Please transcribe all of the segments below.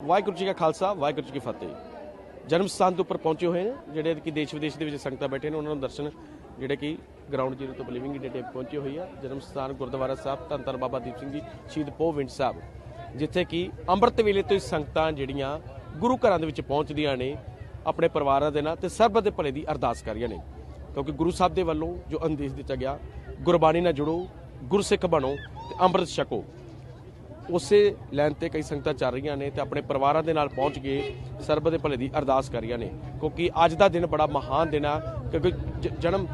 ਵਾਹਿਗੁਰੂ ਜੀ ਕਾ ਖਾਲਸਾ, ਵਾਹਿਗੁਰੂ ਜੀ ਕੀ ਫਤਿਹ। ਜਨਮ ਸਥਾਨ ਦੇ ਉੱਪਰ ਪਹੁੰਚੇ ਹੋਏ ਨੇ, ਜਿਹੜੇ ਕਿ ਦੇਸ਼ ਵਿਦੇਸ਼ ਦੇ ਵਿੱਚ ਸੰਗਤਾਂ ਬੈਠੇ ਨੇ, ਉਹਨਾਂ ਨੂੰ ਦਰਸ਼ਨ, ਜਿਹੜੇ ਕਿ ਗਰਾਊਂਡ ਜ਼ੀਰੋ ਤੋਂ ਬਲੀਵਿੰਗ ਇੰਡੀਆ ਤੇ ਪਹੁੰਚੇ ਹੋਈ ਆ। ਜਨਮ ਸਥਾਨ ਗੁਰਦੁਆਰਾ ਸਾਹਿਬ, ਧੰਨ ਧੰਨ ਬਾਬਾ ਦੀਪ ਸਿੰਘ ਜੀ, ਸ਼ਹੀਦ ਪੋਵਿੰਡ ਸਾਹਿਬ, ਜਿੱਥੇ ਕਿ ਅੰਮ੍ਰਿਤ ਵੇਲੇ ਤੋਂ ਹੀ ਸੰਗਤਾਂ ਜਿਹੜੀਆਂ ਗੁਰੂ ਘਰਾਂ ਦੇ ਵਿੱਚ ਪਹੁੰਚਦੀਆਂ ਨੇ, ਆਪਣੇ ਪਰਿਵਾਰਾਂ ਦੇ ਨਾਲ ਤੇ ਸਰਬਤ ਦੇ ਭਲੇ ਦੀ ਅਰਦਾਸ ਕਰ ਰਹੀਆਂ ਨੇ। ਕਿਉਂਕਿ ਗੁਰੂ ਸਾਹਿਬ ਦੇ ਵੱਲੋਂ ਜੋ ਅੰਦੇਸ਼ ਦਿੱਤਾ ਗਿਆ, ਗੁਰਬਾਣੀ ਨਾਲ ਜੁੜੋ, ਗੁਰਸਿੱਖ ਬਣੋ ਤੇ ਅੰਮ੍ਰਿਤ ਛਕੋ। ਉਸੇ ਲਾਈਨ ਤੇ ਕਈ ਸੰਗਤਾਂ ਚੱਲ ਰਹੀਆਂ ਨੇ ਤੇ ਆਪਣੇ ਪਰਿਵਾਰਾਂ ਦੇ ਨਾਲ ਪਹੁੰਚ ਕੇ ਸਰਬ ਦੇ ਭਲੇ ਦੀ ਅਰਦਾਸ ਕਰ ਰਹੀਆਂ ਨੇ। ਕਿਉਂਕਿ ਅੱਜ ਦਾ ਦਿਨ ਬੜਾ ਮਹਾਨ ਦਿਨ ਆ, ਕਿਉਂਕਿ ਜ- ਜਨਮ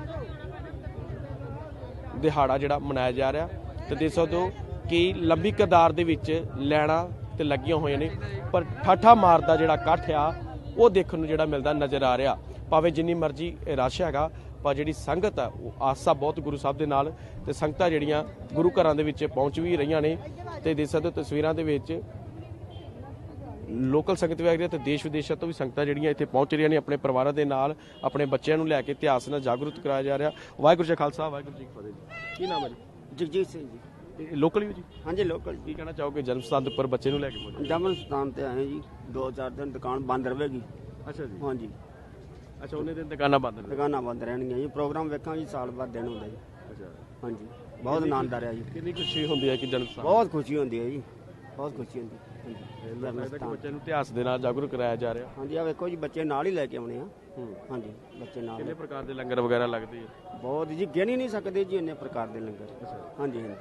ਦਿਹਾੜਾ ਜਿਹੜਾ ਮਨਾਇਆ ਜਾ ਰਿਹਾ। ਤੇ ਦੇਖ ਸਕਦੇ ਹੋ ਕਿ ਲੰਬੀ ਕਦਾਰ ਦੇ ਵਿੱਚ ਲੈਣਾ ਤੇ ਲੱਗੀਆਂ ਹੋਈਆਂ ਨੇ, ਪਰ ਠਾਠਾ ਮਾਰਦਾ ਜਿਹੜਾ ਇਕੱਠ ਆ, ਉਹ ਦੇਖਣ ਨੂੰ ਜਿਹੜਾ ਮਿਲਦਾ ਨਜ਼ਰ ਆ ਰਿਹਾ। ਭਾਵੇਂ ਜਿੰਨੀ ਮਰਜ਼ੀ ਰਸ਼ ਹੈਗਾ ਪਰ ਜਿਹੜੀ ਸੰਗਤ ਆ ਉਹ ਆਸਾ ਬਹੁਤ ਗੁਰੂ ਸਾਹਿਬ ਦੇ ਨਾਲ ਤੇ ਸੰਗਤਾਂ ਜਿਹੜੀਆਂ ਗੁਰੂ ਘਰਾਂ ਦੇ ਵਿੱਚ ਪਹੁੰਚ ਵੀ ਰਹੀਆਂ ਨੇ ਤੇ ਦੇਖ ਸਕਦੇ ਹੋ ਤਸਵੀਰਾਂ ਦੇ ਵਿੱਚ ਲੋਕਲ ਸੰਗਤ ਵੀ ਆ ਰਹੀ ਹੈ ਤੇ ਦੇਸ਼ ਵਿਦੇਸ਼ਾਂ ਤੋਂ ਵੀ ਸੰਗਤਾਂ ਜਿਹੜੀਆਂ ਇੱਥੇ ਪਹੁੰਚ ਰਹੀਆਂ ਨੇ ਆਪਣੇ ਪਰਿਵਾਰਾਂ ਦੇ ਨਾਲ ਆਪਣੇ ਬੱਚਿਆਂ ਨੂੰ ਲੈ ਕੇ ਇਤਿਹਾਸ ਨਾਲ ਜਾਗਰੂਕ ਕਰਾਇਆ ਜਾ ਰਿਹਾ। ਵਾਹਿਗੁਰੂ ਜੀ ਖਾਲਸਾ ਵਾਹਿਗੁਰੂ ਜੀ ਕੀ ਫਤਿਹ ਜੀ। ਕੀ ਨਾਮ ਹੈ ਜਗਜੀਤ ਸਿੰਘ ਜੀ। ਲੋਕਲ ਹੀ ਹੋ ਜੀ? ਹਾਂਜੀ ਲੋਕਲ ਕੀ ਕਹਿਣਾ ਚਾਹੋਗੇ ਜਨਮ ਸਥਾਨ ਦੇ ਉੱਪਰ ਬੱਚੇ ਨੂੰ ਲੈ ਕੇ ਪਹੁੰਚੇ ਜਮਨ ਸਥਾਨ ਤੇ ਆਏ ਜੀ ਦੋ ਚਾਰ ਦਿਨ ਦੁਕਾਨ ਬੰਦ ਰਹੇਗੀ ਅੱਛਾ ਜੀ। ਹਾਂਜੀ। ਅੱਛਾ ਉਹਨੇ ਦਿਨ ਦੁਕਾਨਾਂ ਬੰਦ ਨੇ ਦੁਕਾਨਾਂ ਬੰਦ ਰਹਿਣਗੀਆਂ ਜੀ। ਪ੍ਰੋਗਰਾਮ ਵੇਖਾਂ ਜੀ ਸਾਲ ਬਾਅਦ ਦਿਨ ਹੁੰਦਾ ਜੀ। ਅੱਛਾ। ਹਾਂਜੀ ਬਹੁਤ ਆਨੰਦ ਆ ਰਿਹਾ ਜੀ। ਕਿੰਨੀ ਖੁਸ਼ੀ ਹੁੰਦੀ ਹੈ ਕਿ ਜਨਮ ਸਥਾਨ ਬਹੁਤ ਖੁਸ਼ੀ ਹੁੰਦੀ ਹੈ ਜੀ। ਬਹੁਤ ਖੁਸ਼ੀ ਹੁੰਦੀ ਹਾਂਜੀ ਜਨਮ ਲੱਗਦਾ ਕਿ ਸਥਾਨ। ਬੱਚਿਆਂ ਨੂੰ ਇਤਿਹਾਸ ਦੇ ਨਾਲ ਜਾਗਰੂਕ ਕਰਾਇਆ ਜਾ ਰਿਹਾ। ਹਾਂਜੀ ਆ ਵੇਖੋ ਜੀ ਬੱਚੇ ਨਾਲ ਹੀ ਲੈ ਕੇ ਆਉਣੇ ਆ। ਹਾਂਜੀ ਬੱਚੇ ਨਾਲ। ਕਿੰਨੇ ਪ੍ਰਕਾਰ ਦੇ ਲੰਗਰ ਵਗੈਰਾ ਲੱਗਦੇ ਆ? ਬਹੁਤ ਜੀ ਗਿਣ ਹੀ ਨਹੀਂ ਸਕਦੇ ਜੀ ਇੰਨੇ ਪ੍ਰਕਾਰ ਦੇ ਲੰਗਰ। ਹਾਂਜੀ ਹਾਂਜੀ।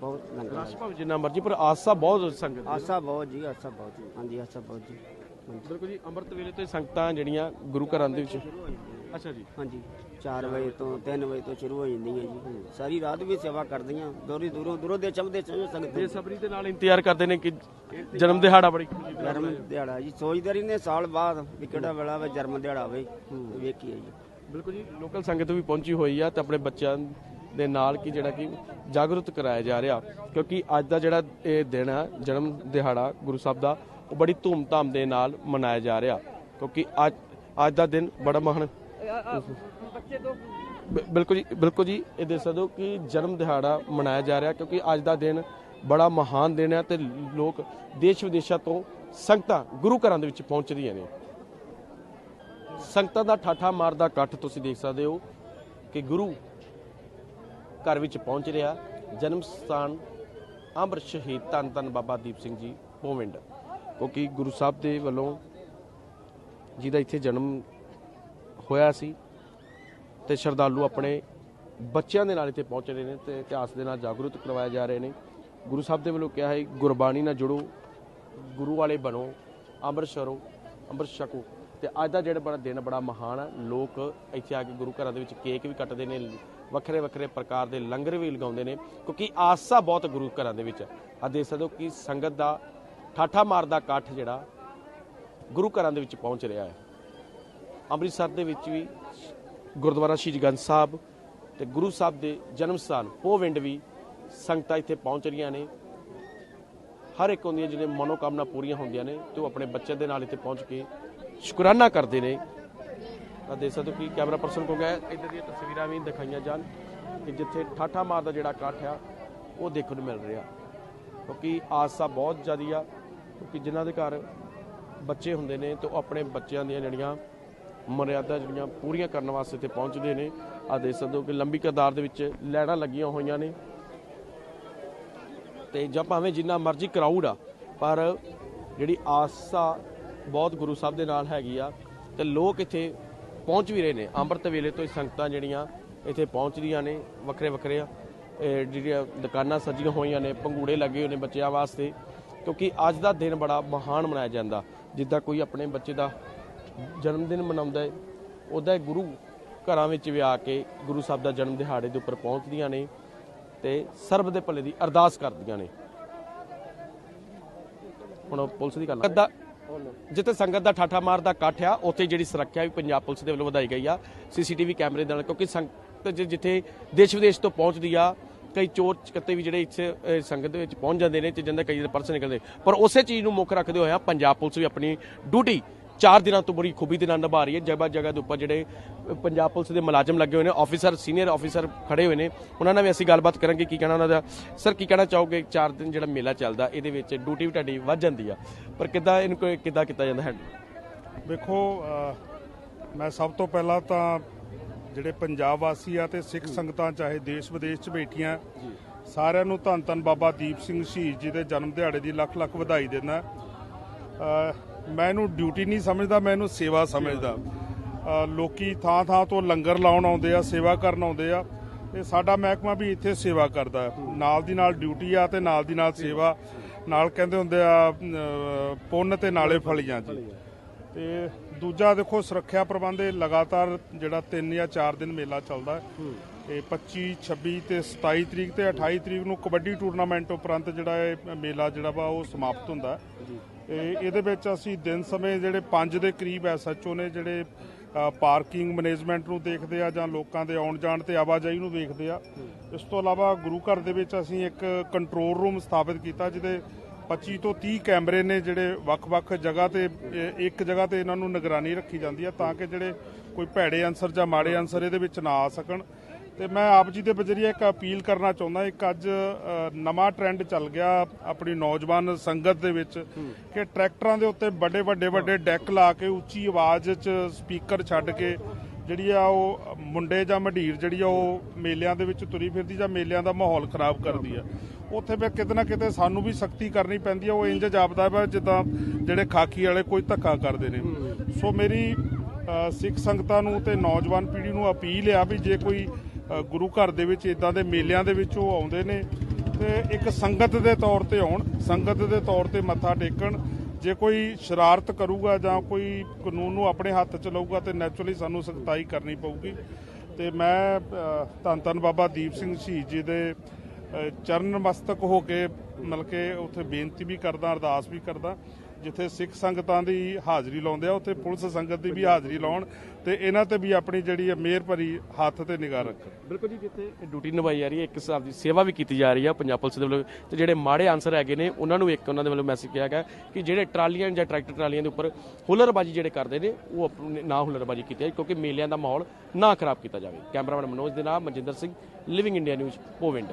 ਬਹੁਤ ਲੰਗਰ ਰਸ਼ ਭਾਵੇਂ ਜਿੰਨਾ ਮਰਜ਼ੀ ਪਰ ਆਸਾ ਬਹੁਤ ਸੰਗਤ ਦੀ। ਆਸਾ ਬਹੁਤ ਜੀ ਆਸਾ ਬਹੁਤ ਜੀ। ਹਾਂਜੀ ਆਸਾ ਬਹੁਤ ਜੀ। ਬਿਲਕੁਲ ਜੀ ਅੰਮ੍ਰਿਤ ਵੇਲੇ ਤੋਂ ਸੰਗਤਾਂ ਜਿਹੜੀਆਂ ਗੁਰੂ ਘਰਾਂ ਦੇ ਵਿੱਚ ਅੱਛਾ ਜੀ। ਹਾਂਜੀ 4 ਵਜੇ ਤੋਂ 3 ਵਜੇ ਤੋਂ ਸ਼ੁਰੂ ਹੋ ਜਾਂਦੀਆਂ ਜੀ। ਸਾਰੀ ਰਾਤ ਵੀ ਸੇਵਾ ਕਰਦੀਆਂ ਦੂਰੀ ਦੂਰੋਂ ਦੂਰੋਂ ਦੇ ਚਮਦੇ ਚਮੇ ਸੰਗਤ ਬੇਸਬਰੀ ਦੇ ਨਾਲ ਇੰਤਜ਼ਾਰ ਕਰਦੇ ਨੇ ਕਿ ਜਨਮ ਦਿਹਾੜਾ ਬੜੀ ਦਾ ਜਨਮ ਦਿਹਾੜਾ ਜੀ ਸੋਚਦੇ ਰਹਿੰਦੇ ਸਾਲ ਬਾਅਦ ਵੀ ਕਿਹੜਾ ਵੇਲਾ ਵੇ ਜਨਮ ਦਿਹਾੜਾ ਹੋਵੇ ਵੇਖੀਏ ਜੀ। ਬਿਲਕੁਲ ਜੀ ਲੋਕਲ ਸੰਗਤ ਵੀ ਪਹੁੰਚੀ ਹੋਈ ਆ ਤੇ ਆਪਣੇ ਬੱਚਿਆਂ ਦੇ ਨਾਲ ਕੀ ਜਿਹੜਾ ਕਿ ਜਾਗਰੂਕ ਕਰਾਇਆ ਜਾ ਰਿਹਾ। ਕਿਉਂਕਿ ਅੱਜ ਦਾ ਜਿਹੜਾ ਇਹ ਦਿਨ ਹੈ ਜਨਮ ਦਿਹਾੜਾ ਗੁਰੂ ਸਾਹਿਬ ਦਾ ਉਹ ਬੜੀ ਧੂਮ-ਧਾਮ ਦੇ ਨਾਲ ਮਨਾਇਆ ਜਾ ਰਿਹਾ ਕਿਉਂਕਿ ਅੱਜ ਅੱਜ ਦਾ ਦਿਨ ਬੜਾ ਮਹਾਨ ਬਿਲਕੁਲ ਜੀ ਬਿਲਕੁਲ ਜੀ ਇਹ ਦੇਖ ਸਕਦੇ ਹੋ ਕਿ ਜਨਮ ਦਿਹਾੜਾ ਮਨਾਇਆ ਜਾ ਰਿਹਾ ਕਿਉਂਕਿ ਅੱਜ ਦਾ ਦਿਨ ਬੜਾ ਮਹਾਨ ਦਿਨ ਹੈ ਤੇ ਲੋਕ ਦੇਸ਼ ਵਿਦੇਸ਼ਾਂ ਤੋਂ ਸੰਗਤਾਂ ਗੁਰੂ ਘਰਾਂ ਦੇ ਵਿੱਚ ਪਹੁੰਚਦੀਆਂ ਨੇ। ਸੰਗਤਾਂ ਦਾ ਠਾਠਾ ਮਾਰਦਾ ਇਕੱਠ ਤੁਸੀਂ ਦੇਖ ਸਕਦੇ ਹੋ ਕਿ ਗੁਰੂ ਘਰ ਵਿੱਚ ਪਹੁੰਚ ਰਿਹਾ। ਜਨਮ ਸਥਾਨ ਅੰਮ੍ਰਿਤ ਸ਼ਹੀਦ ਧੰਨ ਧੰਨ ਬਾਬਾ ਦੀਪ ਸਿੰਘ ਜੀ ਪੋਵਿੰਡ। ਕਿਉਂਕਿ ਗੁਰੂ ਸਾਹਿਬ ਦੇ ਵੱਲੋਂ ਜਿਹਦਾ ਇੱਥੇ ਜਨਮ ਹੋਇਆ ਸੀ ਤੇ ਸ਼ਰਧਾਲੂ ਆਪਣੇ ਬੱਚਿਆਂ ਦੇ ਨਾਲ ਇੱਥੇ ਪਹੁੰਚ ਰਹੇ ਨੇ ਤੇ ਇਤਿਹਾਸ ਦੇ ਨਾਲ ਜਾਗਰੂਕ ਕਰਵਾਏ ਜਾ ਰਹੇ ਨੇ। ਗੁਰੂ ਸਾਹਿਬ ਦੇ ਵੱਲੋਂ ਕਿਹਾ ਹੈ, ਗੁਰਬਾਣੀ ਨਾਲ ਜੁੜੋ, ਗੁਰੂ ਵਾਲੇ ਬਣੋ, ਅੰਮ੍ਰਿਤ ਛਕੋ ਅੰਮ੍ਰਿਤ ਛਕੋ। ਤੇ ਅੱਜ ਦਾ ਜਿਹੜਾ ਬੜਾ ਦਿਨ ਬੜਾ ਮਹਾਨ ਹੈ ਲੋਕ ਇੱਥੇ ਆ ਕੇ ਗੁਰੂ ਘਰਾਂ ਦੇ ਵਿੱਚ ਕੇਕ ਵੀ ਕੱਟਦੇ ਨੇ, ਵੱਖਰੇ ਵੱਖਰੇ ਪ੍ਰਕਾਰ ਦੇ ਲੰਗਰ ਵੀ ਲਗਾਉਂਦੇ ਨੇ, ਕਿਉਂਕਿ ਆਸਾ ਬਹੁਤ ਗੁਰੂ ਘਰਾਂ ਦੇ ਵਿੱਚ ਆ। ਦੇਖ ਸਕਦੇ ਹੋ ਕਿ ਸੰਗਤ ਦਾ ਠਾਠਾ ਮਾਰਦਾ ਇਕੱਠ ਜਿਹੜਾ ਗੁਰੂ ਘਰਾਂ ਦੇ ਵਿੱਚ ਪਹੁੰਚ ਰਿਹਾ ਹੈ। ਅੰਮ੍ਰਿਤਸਰ ਦੇ ਵਿੱਚ ਵੀ ਗੁਰਦੁਆਰਾ ਸ਼ਹੀਦ ਗੰਜ ਸਾਹਿਬ ਤੇ ਗੁਰੂ ਸਾਹਿਬ ਦੇ ਜਨਮ ਸਥਾਨ ਪੋਵਿੰਡ ਵੀ ਸੰਗਤਾਂ ਇੱਥੇ ਪਹੁੰਚ ਰਹੀਆਂ ਨੇ। ਹਰ ਇੱਕ ਉਹਦੀਆਂ ਜਿਹੜੇ ਮਨੋਕਾਮਨਾ ਪੂਰੀਆਂ ਹੁੰਦੀਆਂ ਨੇ ਤੇ ਉਹ ਆਪਣੇ ਬੱਚੇ ਦੇ ਨਾਲ ਇੱਥੇ ਪਹੁੰਚ ਕੇ ਸ਼ੁਕਰਾਨਾ ਕਰਦੇ ਨੇ। ਤਾਂ ਦੇਖ ਸਕਦੇ ਹੋ ਕਿ ਕੈਮਰਾ ਪਰਸਨ ਕੋ ਗਏ। ਇੱਧਰ ਦੀਆਂ ਤਸਵੀਰਾਂ ਵੀ ਦਿਖਾਈਆਂ ਜਾਣ ਕਿ ਜਿੱਥੇ ਠਾਠਾ ਮਾਰਦਾ ਜਿਹੜਾ ਇਕੱਠ ਆ, ਉਹ ਦੇਖਣ ਨੂੰ ਮਿਲ ਰਿਹਾ। ਕਿਉਂਕਿ ਆਸਾ ਬਹੁਤ ਜ਼ਿਆਦੀ ਆ ਕਿਉਂਕਿ ਜਿਨ੍ਹਾਂ ਦੇ ਘਰ ਬੱਚੇ ਹੁੰਦੇ ਨੇ ਤੇ ਉਹ ਆਪਣੇ ਬੱਚਿਆਂ ਦੀਆਂ ਜਿਹੜੀਆਂ ਮਰਿਆਦਾ ਜਿਹੜੀਆਂ ਪੂਰੀਆਂ ਕਰਨ ਵਾਸਤੇ ਇੱਥੇ ਪਹੁੰਚਦੇ ਨੇ। ਆ ਦੇਖ ਸਕਦੇ ਹੋ ਕਿ ਲੰਬੀ ਕਤਾਰ ਦੇ ਵਿੱਚ ਲੈਣਾ ਲੱਗੀਆਂ ਹੋਈਆਂ ਨੇ। ਤੇ ਜਾਂ ਭਾਵੇਂ ਜਿੰਨਾ ਮਰਜ਼ੀ ਕਰਾਊਡ ਆ, ਪਰ ਜਿਹੜੀ ਆਸਾ ਬਹੁਤ ਗੁਰੂ ਸਾਹਿਬ ਦੇ ਨਾਲ ਹੈਗੀ ਆ ਤੇ ਲੋਕ ਇੱਥੇ ਪਹੁੰਚ ਵੀ ਰਹੇ ਨੇ। ਅੰਮ੍ਰਿਤ ਵੇਲੇ ਤੋਂ ਹੀ ਸੰਗਤਾਂ ਜਿਹੜੀਆਂ ਇੱਥੇ ਪਹੁੰਚਦੀਆਂ ਨੇ ਵੱਖਰੇ ਵੱਖਰੇ ਜਿਹੜੀਆਂ ਦੁਕਾਨਾਂ ਸਜੀਆਂ ਹੋਈਆਂ ਨੇ ਪੰਗੂੜੇ ਲੱਗੇ ਹੋਏ ਨੇ ਬੱਚਿਆਂ ਵਾਸਤੇ। ਕਿਉਂਕਿ ਅੱਜ ਦਾ ਦਿਨ ਬੜਾ ਮਹਾਨ ਮਨਾਇਆ ਜਾਂਦਾ ਜਿੱਦਾਂ ਕੋਈ ਆਪਣੇ ਬੱਚੇ ਦਾ ਜਨਮ ਦਿਨ ਮਨਾਉਂਦਾ ਹੈ, ਉਹਦਾ ਗੁਰੂ ਘਰਾਂ ਵਿੱਚ ਵੀ ਆ ਕੇ ਗੁਰੂ ਸਾਹਿਬ ਦਾ ਜਨਮ ਦਿਹਾੜੇ ਦੇ ਉੱਪਰ ਪਹੁੰਚਦੀਆਂ ਨੇ ਤੇ ਸਰਬ ਦੇ ਭਲੇ ਦੀ ਅਰਦਾਸ ਕਰਦੀਆਂ ਨੇ ਹੁਣ ਪੁਲਿਸ ਦੀ ਗੱਲ ਆ। ਜਿੱਥੇ ਸੰਗਤ ਦਾ ਠਾਠਾ ਮਾਰਦਾ ਇਕੱਠ ਆ, ਉੱਥੇ ਜਿਹੜੀ ਸੁਰੱਖਿਆ ਵੀ ਪੰਜਾਬ ਪੁਲਿਸ ਦੇ ਵੱਲੋਂ ਵਧਾਈ ਗਈ ਆ, ਸੀਸੀਟੀਵੀ ਕੈਮਰੇ ਦੇ ਨਾਲ, ਕਿਉਂਕਿ ਸੰਗਤ ਜਿੱਥੇ ਦੇਸ਼ ਵਿਦੇਸ਼ ਤੋਂ ਪਹੁੰਚਦੀ ਆ ਕਈ ਚੋਰ ਚਕੱਤੇ ਵੀ ਜਿਹੜੇ ਇੱਥੇ ਸੰਗਤ ਦੇ ਵਿੱਚ ਪਹੁੰਚ ਜਾਂਦੇ ਨੇ ਤੇ ਜਿੰਦਾ ਕਈ ਪਰਸ ਨਿਕਲਦੇ। ਪਰ ਉਸੇ ਚੀਜ਼ ਨੂੰ ਮੁੱਖ ਰੱਖਦੇ ਹੋਇਆ ਪੰਜਾਬ ਪੁਲਿਸ ਵੀ ਆਪਣੀ ਡਿਊਟੀ ਚਾਰ ਦਿਨਾਂ ਤੋਂ ਬੜੀ ਖੂਬੀ ਦੇ ਨਾਲ ਨਿਭਾ ਰਹੀ ਹੈ। ਜਗ੍ਹਾ ਜਗ੍ਹਾ ਦੇ ਉੱਪਰ ਜਿਹੜੇ ਪੰਜਾਬ ਪੁਲਿਸ ਦੇ ਮੁਲਾਜ਼ਮ ਲੱਗੇ ਹੋਏ ਨੇ ਆਫੀਸਰ ਸੀਨੀਅਰ ਆਫੀਸਰ ਖੜੇ ਹੋਏ ਨੇ। ਉਹਨਾਂ ਨਾਲ ਵੀ ਅਸੀਂ ਗੱਲਬਾਤ ਕਰਾਂਗੇ, ਕੀ ਕਹਿਣਾ ਉਹਨਾਂ ਦਾ। ਸਰ ਕੀ ਕਹਿਣਾ ਚਾਹੋਗੇ? ਚਾਰ ਦਿਨ ਜਿਹੜਾ ਮੇਲਾ ਚੱਲਦਾ, ਇਹਦੇ ਵਿੱਚ ਡਿਊਟੀ ਵੀ ਤੁਹਾਡੀ ਵੱਧ ਜਾਂਦੀ ਆ। ਪਰ ਕਿੱਦਾਂ ਇਹਨੂੰ ਕਿੱਦਾਂ ਕੀਤਾ ਜਾਂਦਾ ਹੈ? ਵੇਖੋ ਮੈਂ ਸਭ ਤੋਂ ਪਹਿਲਾਂ ਤਾਂ ਜਿਹੜੇ ਪੰਜਾਬ ਵਾਸੀ ਆ ਤੇ ਸਿੱਖ ਸੰਗਤਾਂ ਚਾਹੇ ਦੇਸ਼ ਵਿਦੇਸ਼ 'ਚ ਬੈਠੀਆਂ ਸਾਰਿਆਂ ਨੂੰ ਧੰਨ ਧੰਨ ਬਾਬਾ ਦੀਪ ਸਿੰਘ ਸ਼ਹੀਦ ਜੀ ਦੇ ਜਨਮ ਦਿਹਾੜੇ ਦੀ ਲੱਖ ਲੱਖ ਵਧਾਈ ਦਿੰਦਾ। ਮੈਂ ਇਹਨੂੰ ਡਿਊਟੀ ਨਹੀਂ ਸਮਝਦਾ ਮੈਂ ਇਹਨੂੰ ਸੇਵਾ ਸਮਝਦਾ। ਲੋਕੀ ਥਾਂ ਥਾਂ ਤੋਂ ਲੰਗਰ ਲਾਉਣ ਆਉਂਦੇ ਆ ਸੇਵਾ ਕਰਨ ਆਉਂਦੇ ਆ। ਤੇ ਸਾਡਾ ਮਹਿਕਮਾ ਵੀ ਇੱਥੇ ਸੇਵਾ ਕਰਦਾ। ਨਾਲ ਦੀ ਨਾਲ ਡਿਊਟੀ ਆ ਤੇ ਨਾਲ ਦੀ ਨਾਲ ਸੇਵਾ। ਨਾਲ ਕਹਿੰਦੇ ਹੁੰਦੇ ਆ ਪੁੰਨ ਤੇ ਨਾਲੇ ਫਲੀਆਂ ਜੀ। ਤੇ ਦੂਜਾ ਦੇਖੋ ਸੁਰੱਖਿਆ ਪ੍ਰਬੰਧ ਇਹ ਲਗਾਤਾਰ ਜਿਹੜਾ 3 ਜਾਂ 4 ਦਿਨ ਮੇਲਾ ਚੱਲਦਾ ਹੈ। ਤੇ 25 26 ਤੇ 27 ਤਰੀਕ ਤੇ 28 ਤਰੀਕ ਨੂੰ ਕਬੱਡੀ ਟੂਰਨਾਮੈਂਟ ਉਪਰੰਤ ਜਿਹੜਾ ਇਹ ਮੇਲਾ ਜਿਹੜਾ ਵਾ ਉਹ ਸਮਾਪਤ ਹੁੰਦਾ ਤੇ ਇਹਦੇ ਵਿੱਚ ਅਸੀਂ ਦਿਨ ਸਮੇਂ ਜਿਹੜੇ 5 ਦੇ ਕਰੀਬ ਐਸਐਚਓ ਨੇ ਜਿਹੜੇ ਪਾਰਕਿੰਗ ਮੈਨੇਜਮੈਂਟ ਨੂੰ ਦੇਖਦੇ ਆ ਜਾਂ ਲੋਕਾਂ ਦੇ ਆਉਣ ਜਾਣ ਤੇ ਆਵਾਜਾਈ ਨੂੰ ਵੇਖਦੇ ਆ। ਇਸ ਤੋਂ ਇਲਾਵਾ ਗੁਰੂ ਘਰ ਦੇ ਵਿੱਚ ਅਸੀਂ ਇੱਕ ਕੰਟਰੋਲ ਰੂਮ ਸਥਾਪਿਤ ਕੀਤਾ ਜਿਹਦੇ 25 ਤੋਂ 30 ਕੈਮਰੇ ਨੇ ਜਿਹੜੇ ਵੱਖ-ਵੱਖ ਜਗ੍ਹਾ ਤੇ ਇੱਕ ਜਗ੍ਹਾ ਤੇ ਇਹਨਾਂ ਨੂੰ ਨਿਗਰਾਨੀ ਰੱਖੀ ਜਾਂਦੀ ਹੈ ਤਾਂ ਕਿ ਜਿਹੜੇ ਕੋਈ ਭੈੜੇ ਅਨਸਰ ਜਾਂ ਮਾੜੇ ਅਨਸਰ ਇਹਦੇ ਵਿੱਚ ਨਾ ਆ ਸਕਣ। ਤੇ ਮੈਂ ਆਪ ਜੀ ਦੇ ਬਜ਼ਰੀਏ ਇੱਕ ਅਪੀਲ ਕਰਨਾ ਚਾਹੁੰਦਾ, ਇੱਕ ਅੱਜ ਨਵਾਂ ਟ੍ਰੈਂਡ ਚੱਲ ਗਿਆ ਆਪਣੀ ਨੌਜਵਾਨ ਸੰਗਤ ਦੇ ਵਿੱਚ ਕਿ ਟਰੈਕਟਰਾਂ ਦੇ ਉੱਤੇ ਵੱਡੇ ਵੱਡੇ ਵੱਡੇ ਡੈਕ ਲਾ ਕੇ ਉੱਚੀ ਆਵਾਜ਼ 'ਚ ਸਪੀਕਰ ਛੱਡ ਕੇ ਜਿਹੜੀ ਆ ਉਹ ਮੁੰਡੇ ਜਾਂ ਮਢੀਰ ਜਿਹੜੀ ਆ ਉਹ ਮੇਲਿਆਂ ਦੇ ਵਿੱਚ ਤੁਰੀ ਫਿਰਦੀ ਜਾਂ ਮੇਲਿਆਂ ਦਾ ਮਾਹੌਲ ਖਰਾਬ ਕਰਦੀ ਆ। ਉੱਥੇ ਫਿਰ ਕਿਤੇ ਨਾ ਕਿਤੇ ਸਾਨੂੰ ਵੀ ਸਖਤੀ ਕਰਨੀ ਪੈਂਦੀ ਹੈ ਉਹ ਇੰਜ ਜਾਪਦਾ ਵਾ ਜਿੱਦਾਂ ਜਿਹੜੇ ਖਾਕੀ ਵਾਲੇ ਕੋਈ ਧੱਕਾ ਕਰਦੇ ਨੇ। ਸੋ ਮੇਰੀ ਸਿੱਖ ਸੰਗਤਾਂ ਨੂੰ ਤੇ ਨੌਜਵਾਨ ਪੀੜ੍ਹੀ ਨੂੰ ਅਪੀਲ ਆ ਵੀ ਜੇ ਕੋਈ ਗੁਰੂ ਘਰ ਦੇ ਵਿੱਚ ਇਦਾਂ ਦੇ ਮੇਲਿਆਂ ਦੇ ਵਿੱਚ ਉਹ ਆਉਂਦੇ ਨੇ, ਤੇ ਇੱਕ ਸੰਗਤ ਦੇ ਤੌਰ ਤੇ ਆਉਣ, ਸੰਗਤ ਦੇ ਤੌਰ ਤੇ ਮੱਥਾ ਟੇਕਣ। ਜੇ ਕੋਈ ਸ਼ਰਾਰਤ ਕਰੂਗਾ ਜਾਂ ਕੋਈ ਕਾਨੂੰਨ ਨੂੰ ਆਪਣੇ ਹੱਥ ਚ ਲਊਗਾ ਤੇ ਨੈਚੁਰਲੀ ਸਾਨੂੰ ਸਖਤਾਈ ਕਰਨੀ ਪਊਗੀ। ਤੇ ਮੈਂ ਧੰਨ ਧੰਨ ਬਾਬਾ ਦੀਪ ਸਿੰਘ ਸ਼ਹੀਦ ਜੀ ਦੇ ਚਰਨ ਮਸਤਕ ਹੋ ਕੇ ਮਤਲਬ ਕਿ ਉੱਥੇ ਬੇਨਤੀ ਵੀ ਕਰਦਾ, ਅਰਦਾਸ ਵੀ ਕਰਦਾ, ਜਿੱਥੇ ਸਿੱਖ ਸੰਗਤਾਂ ਦੀ ਹਾਜ਼ਰੀ ਲਾਉਂਦੇ ਆ, ਉੱਥੇ ਪੁਲਿਸ ਸੰਗਤ ਦੀ ਵੀ ਹਾਜ਼ਰੀ ਲਾਉਣ ਤੇ ਇਹਨਾਂ ਤੇ ਵੀ ਆਪਣੀ ਜਿਹੜੀ ਹੈ ਮਿਹਰ ਭਰੀ ਹੱਥ ਤੇ ਨਿਗਾਹ ਰੱਖਣ। ਬਿਲਕੁਲ ਜੀ, ਜਿੱਥੇ ਡਿਊਟੀ ਨਿਭਾਈ ਜਾ ਰਹੀ ਹੈ, ਇੱਕ ਹਿਸਾਬ ਦੀ ਸੇਵਾ ਵੀ ਕੀਤੀ ਜਾ ਰਹੀ ਹੈ ਪੰਜਾਬ ਪੁਲਿਸ ਦੇ ਵੱਲੋਂ। ਤੇ ਜਿਹੜੇ ਮਾੜੇ ਆਨਸਰ ਹੈਗੇ ਨੇ, ਉਹਨਾਂ ਨੂੰ ਇੱਕ ਉਹਨਾਂ ਦੇ ਵੱਲੋਂ ਮੈਸੇਜ ਕਿਹਾ ਗਿਆ ਕਿ ਜਿਹੜੇ ਟਰਾਲੀਆਂ ਜਾਂ ਟਰੈਕਟਰ ਟਰਾਲੀਆਂ ਦੇ ਉੱਪਰ ਹੁਲਰਬਾਜੀ ਜਿਹੜੇ ਕਰਦੇ ਨੇ, ਉਹ ਆਪਣੇ ਨਾ ਹੁਲਰਬਾਜੀ ਕੀਤੀ ਜਾਏ, ਕਿਉਂਕਿ ਮੇਲਿਆਂ ਦਾ ਮਾਹੌਲ ਨਾ ਖਰਾਬ ਕੀਤਾ ਜਾਵੇ। ਕੈਮਰਾਮੈਨ ਮਨੋਜ ਦੇ ਨਾਲ Manjinder Singh living India news ਪੋਵਿੰਡ।